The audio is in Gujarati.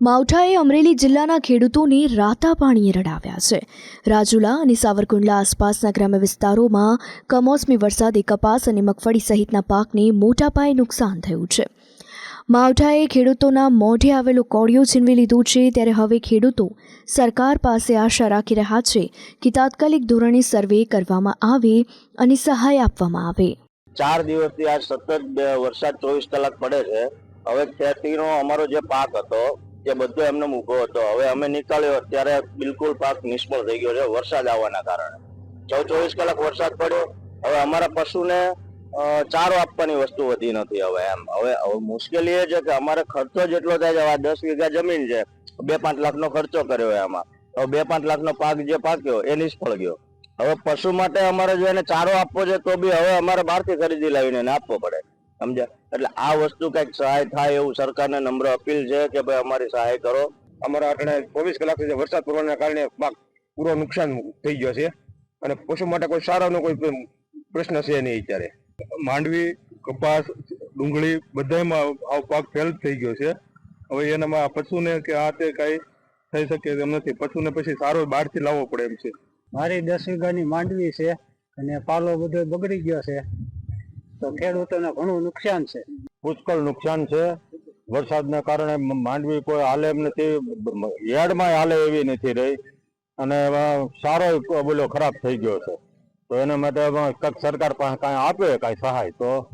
માવઠાએ અમરેલી જિલ્લાના ખેડૂતોને રાતા પાણીએ રડાવ્યા છે. રાજુલા અને સાવરકુંડલા આસપાસના ગ્રામ્ય વિસ્તારોમાં કમોસમી વરસાદે કપાસ અને મગફળી સહિતના પાકને મોટા પાયે નુકસાન થયું છે. માવઠાએ ખેડૂતોના મોઢે આવેલો કોળિયો છીનવી લીધો છે, ત્યારે હવે ખેડૂતો સરકાર પાસે આશા રાખી રહ્યા છે કે તાત્કાલિક ધોરણે સર્વે કરવામાં આવે અને સહાય આપવામાં આવે. ચાર દિવસથી આ સતત વરસાદ ચોવીસ કલાક પડે છે. હવે ખેતીનો અમારો જે પાક હતો જે બધો એમને ઊભો હતો. હવે અમે નીકાળ્યો ત્યારે બિલકુલ પાક નિષ્ફળ થઈ ગયો છે, વરસાદ આવવાના કારણે. ચૌદ ચોવીસ કલાક વરસાદ પડ્યો. હવે અમારા પશુને ચારો આપવાની વસ્તુ વધી નથી હવે એમ. હવે મુશ્કેલી એ છે કે અમારે ખર્ચો જેટલો થાય છે આ દસ વીઘા જમીન છે, બે પાંચ લાખનો ખર્ચો કર્યો એમાં. તો બે પાંચ લાખનો પાક જે પાક્યો એ નિષ્ફળ ગયો. હવે પશુ માટે અમારે જો એને ચારો આપવો છે, તો બી હવે અમારે બહારથી ખરીદી લાવીને આપવો પડે. સમજ્યા? એટલે આ વસ્તુ કંઈક સહાય થાય એવું સરકારને નમ્ર અપીલ છે કે ભાઈ અમારી સહાય કરો? અમારા અટણે ચોવીસ કલાક સુધી વરસાદ પડવાના કારણે પાક પૂરો નુકસાન થઈ ગયો છે. અને પશુ માટે કોઈ સારાનો કોઈ પ્રશ્ન છે નહીં અત્યારે. માંડવી કપાસ ડુંગળી બધામાં આ પાક ફેલ થઈ ગયો છે. હવે એનામાં પશુને કે આ તે કઈ થઈ શકે એમ નથી. પશુને પછી સારો બહારથી લાવવો પડે એમ છે. મારી દસ વીઘાની માંડવી છે અને પાલો બધો બગડી ગયો છે. તો ખેડૂતોને ઘણું નુકસાન છે. પુષ્કળ નુકસાન છે. વરસાદના કારણે માંડવી કોઈ હાલે એમ નથી. યાર્ડમાં હાલે એવી નથી રહી. અને સારો બોલો ખરાબ થઈ ગયો છે. તો એના માટે એમાં સરકાર પાસે કાંઈ આપે, કાંઈ સહાય તો?